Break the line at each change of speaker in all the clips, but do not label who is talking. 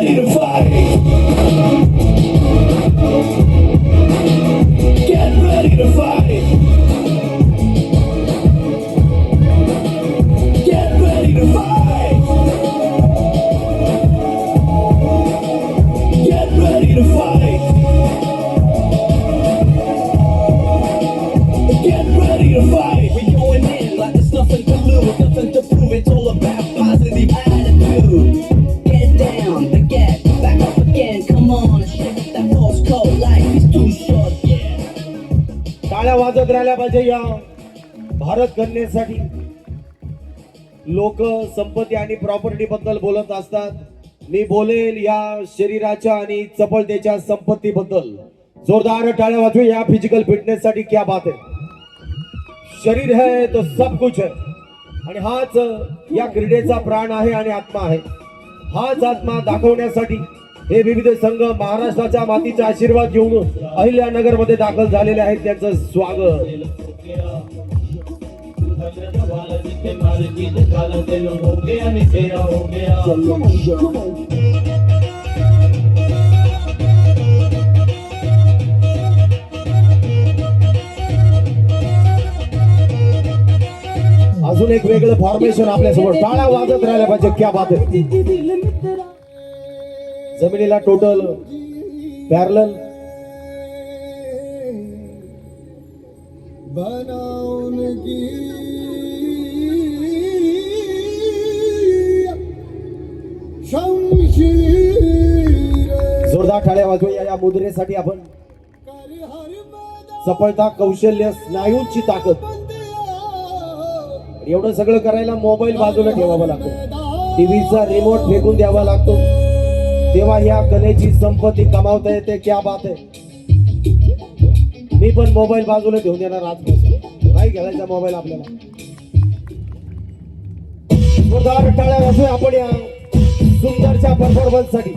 ready to fight.
वाजत पाहिजे या भारत घडण्यासाठी. लोक संपत्ती आणि प्रॉपर्टी बद्दल बोलत असतात. मी बोलेल या शरीराच्या आणि चपळतेच्या संपत्ती बद्दल जोरदार टाळ्या वाजू या फिजिकल फिटनेस साठी क्या बात है. शरीर है तो सब कुछ है. आणि हाच या क्रीडेचा प्राण आहे आणि आत्मा आहे. हाच आत्मा दाखवण्यासाठी हे विविध संघ महाराष्ट्राच्या मातीचा आशीर्वाद घेऊन अहिल्यानगरमध्ये दाखल झालेले आहेत. त्यांचं स्वागत. अजून एक वेगळं फॉर्मेशन आपल्यासमोर टाळ्या वाजत राहिल्या पाहिजे. क्या बात आहे. जमिनीला टोटल पॅरल जोरदार टाळ्या वाजवूया या मुद्रेसाठी आपण. सफळता कौशल्य स्नायूची ताकद. एवढं सगळं करायला मोबाईल बाजूला ठेवावा लागतो. टीव्हीचा रिमोट फेकून द्यावा लागतो. तेव्हा या कलेची संपत्ती कमावता येते क्या बात आहे. मी पण मोबाईल बाजूला घेऊन येणार आजपासून नाही घ्यायचा मोबाईल आपल्याला? आपण या सुंदरच्या परफॉर्मन्ससाठी.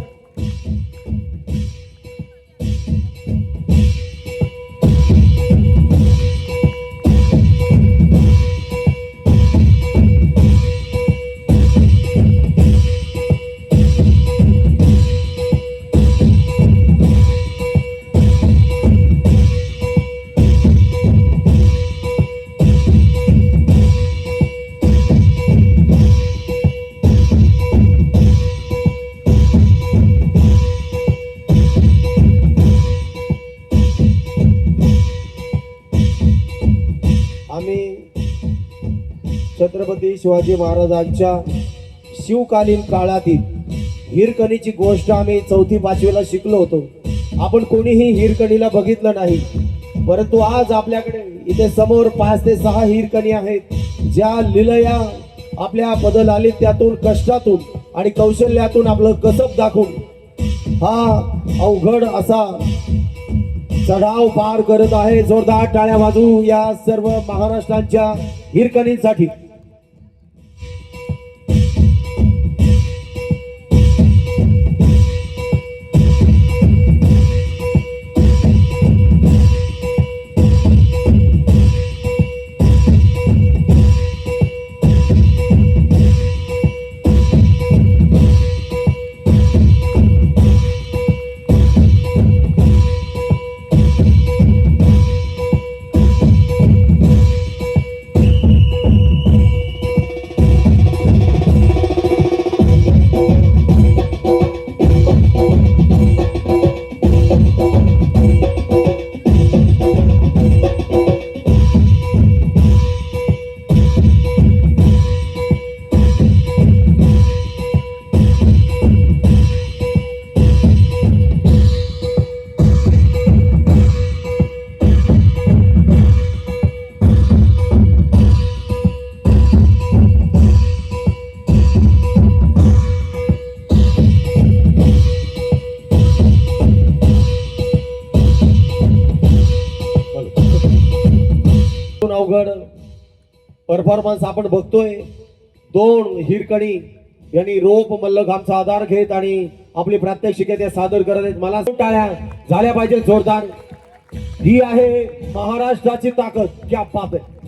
छत्रपती शिवाजी महाराजांच्या शिवकालीन काळातील हिरकणीची गोष्ट आम्ही चौथी पाचवीला शिकलो होतो. आपण कोणीही हिरकणीला बघितलं नाही. परंतु आज आपल्याकडे इथे समोर पाच ते सहा हिरकणी आहेत ज्या लिलया आपल्या बदल आली त्यातून कष्टातून आणि कौशल्यातून आपलं कसब दाखवून हा अवघड असा चढाव पार करत आहे. जोरदार टाळ्या वाजू या सर्व महाराष्ट्रांच्या हिरकणींसाठी. अवघड परफॉर्मन्स आपण बघतोय. दोन हिरकणी यांनी रोप आमचा आधार घेत आणि आपली प्रात्यक्षिके ते सादर करत आहेत. मला टाळ्या झाल्या पाहिजे जोरदार. ही आहे महाराष्ट्राची ताकद. क्या बात आहे.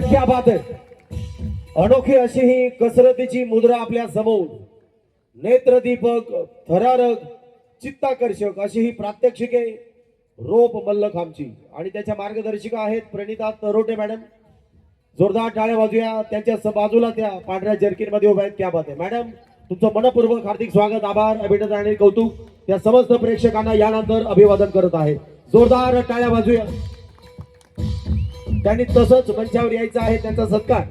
क्या बात आहे अनोखी अशी ही कसरतीची मुद्रा आपल्यासमोर. नेत्रदीपक थरारक चित्ताकर्षक अशी ही प्रात्यक्षिके रोप मल्लखांबची आणि त्याच्या मार्गदर्शिका आहेत प्रणिता तरोटे मॅडम. जोरदार टाळ्या वाजूया. त्यांच्या बाजूला त्या पांढऱ्या जर्किनमध्ये उभ्या आहेत. क्या बात आहे मॅडम तुमचं मनपूर्वक हार्दिक स्वागत आभार अभिनंदन आणि कौतुक. त्या समस्त प्रेक्षकांना यानंतर अभिवादन करत आहे. जोरदार टाळ्या वाजूया. त्यांनी तसंच मंचावर यायचं आहे त्यांचा सत्कार.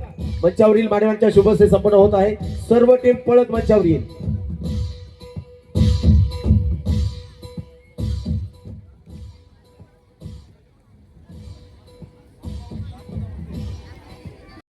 मंचावरील मानवांच्या शुभसे संपन्न होत आहे. सर्व टीम पळत मंचावर येईल.